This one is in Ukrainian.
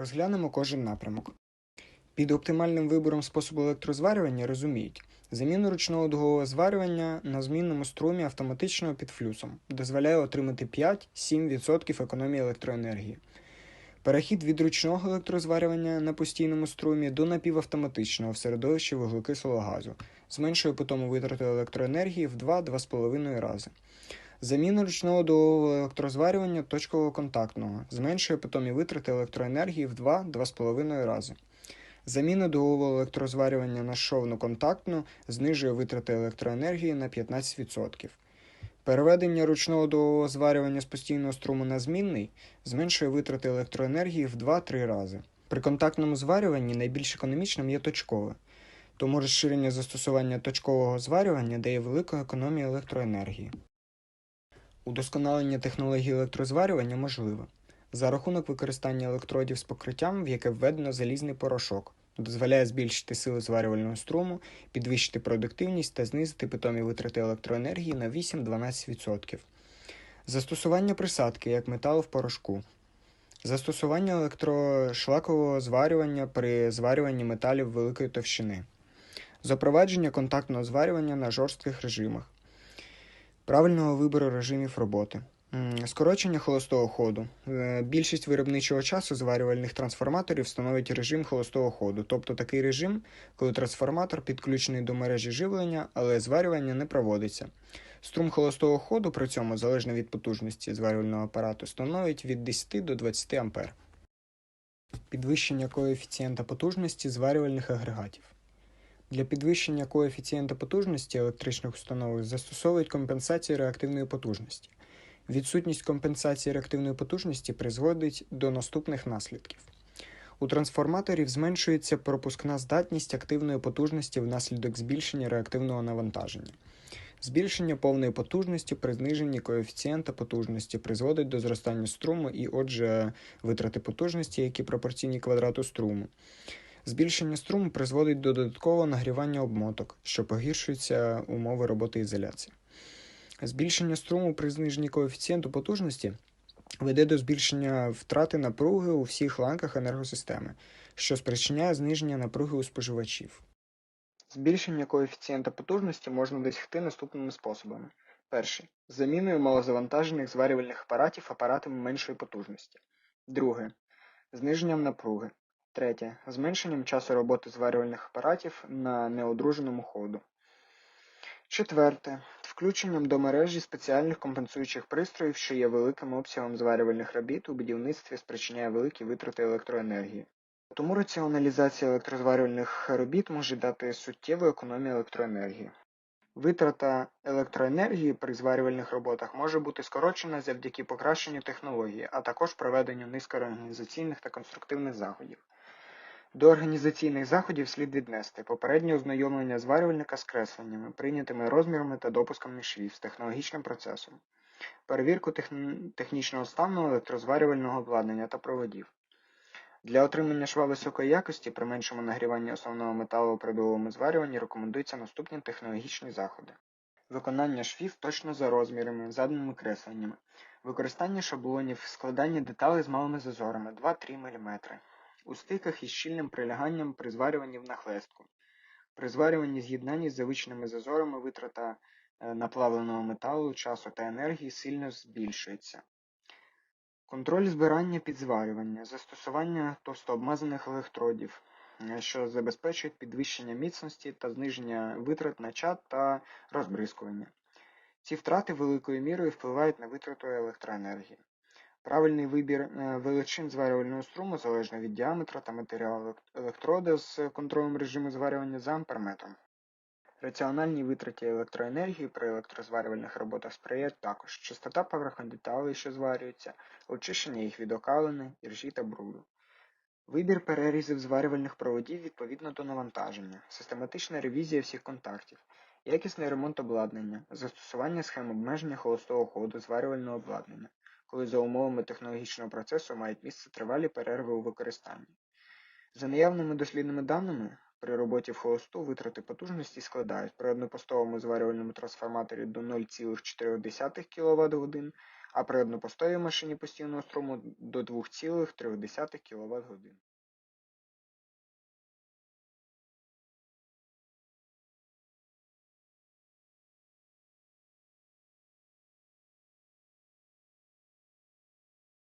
Розглянемо кожен напрямок. Під оптимальним вибором способу електрозварювання розуміють заміну ручного дугового зварювання на змінному струмі автоматичного під флюсом дозволяє отримати 5-7% економії електроенергії. Перехід від ручного електрозварювання на постійному струмі до напівавтоматичного в середовищі вуглекислого газу зменшує по тому витрату електроенергії в 2-2,5 рази. Заміна ручного дугового електрозварювання точкового контактного зменшує питомі витрати електроенергії в 2-2,5 рази. Заміна дугового електрозварювання на шовну контактну знижує витрати електроенергії на 15%. Переведення ручного дугового зварювання з постійного струму на змінний зменшує витрати електроенергії в 2-3 рази. При контактному зварюванні найбільш економічним є точкове, тому розширення застосування точкового зварювання дає велику економію електроенергії. Удосконалення технології електрозварювання можливе за рахунок використання електродів з покриттям, в яке введено залізний порошок, дозволяє збільшити сили зварювального струму, підвищити продуктивність та знизити питомі витрати електроенергії на 8-12%. Застосування присадки як металу в порошку. Застосування електрошлакового зварювання при зварюванні металів великої товщини. Запровадження контактного зварювання на жорстких режимах. Правильного вибору режимів роботи. Скорочення холостого ходу. Е, Більшість виробничого часу зварювальних трансформаторів становить режим холостого ходу, тобто такий режим, коли трансформатор підключений до мережі живлення, але зварювання не проводиться. Струм холостого ходу при цьому, залежно від потужності зварювального апарату, становить від 10 до 20 А. Підвищення коефіцієнта потужності зварювальних агрегатів. Для підвищення коефіцієнта потужності електричних установок застосовують компенсацію реактивної потужності. Відсутність компенсації реактивної потужності призводить до наступних наслідків. У трансформаторів зменшується пропускна здатність активної потужності внаслідок збільшення реактивного навантаження. Збільшення повної потужності при зниженні коефіцієнта потужності призводить до зростання струму і, отже, витрати потужності, які пропорційні квадрату струму. Збільшення струму призводить до додаткового нагрівання обмоток, що погіршуються умови роботи ізоляції. Збільшення струму при зниженні коефіцієнту потужності веде до збільшення втрати напруги у всіх ланках енергосистеми, що спричиняє зниження напруги у споживачів. Збільшення коефіцієнта потужності можна досягти наступними способами. Перший заміною малозавантажених зварювальних апаратів апаратами меншої потужності. Друге зниженням напруги. Третє зменшенням часу роботи зварювальних апаратів на неодруженому ходу. Четверте включенням до мережі спеціальних компенсуючих пристроїв, що є великим обсягом зварювальних робіт у будівництві спричиняє великі витрати електроенергії. Тому раціоналізація електрозварювальних робіт може дати суттєву економію електроенергії. Витрата електроенергії при зварювальних роботах може бути скорочена завдяки покращенню технології, а також проведенню низькоорганізаційних та конструктивних заходів. До організаційних заходів слід віднести попереднє ознайомлення зварювальника з кресленнями, прийнятими розмірами та допусками швів з технологічним процесом, перевірку техн- технічного стану електрозварювального обладнання та проводів. Для отримання шва високої якості при меншому нагріванні основного металу при довгому зварюванні рекомендуються наступні технологічні заходи. Виконання швів точно за розмірами, заданими кресленнями, використання шаблонів, складання деталей з малими зазорами 2-3 мм, у стиках із щільним приляганням при зварюванні в нахлестку. При зварюванні з'єднанні з завичними зазорами витрата е, наплавленого металу, часу та енергії сильно збільшується. Контроль збирання під зварювання, застосування товстообмазаних електродів, е, що забезпечують підвищення міцності та зниження витрат на чад та розбризкування. Ці втрати великою мірою впливають на витрату електроенергії. Правильний вибір е, величин зварювального струму залежно від діаметра та матеріалу електрода з контролем режиму зварювання за амперметром. Раціональній витраті електроенергії при електрозварювальних роботах сприяє також чистота поверхонь деталей, що зварюються, очищення їх від окалини, іржі та бруду. Вибір перерізів зварювальних проводів відповідно до навантаження, систематична ревізія всіх контактів, якісний ремонт обладнання, застосування схем обмеження холостого ходу зварювального обладнання, коли за умовами технологічного процесу мають місце тривалі перерви у використанні. За наявними дослідними даними, при роботі в холосту витрати потужності складають при однопостовому зварювальному трансформаторі до 0,4 кВт годин, а при однопостовій машині постійного струму до 2,3 кВт годин.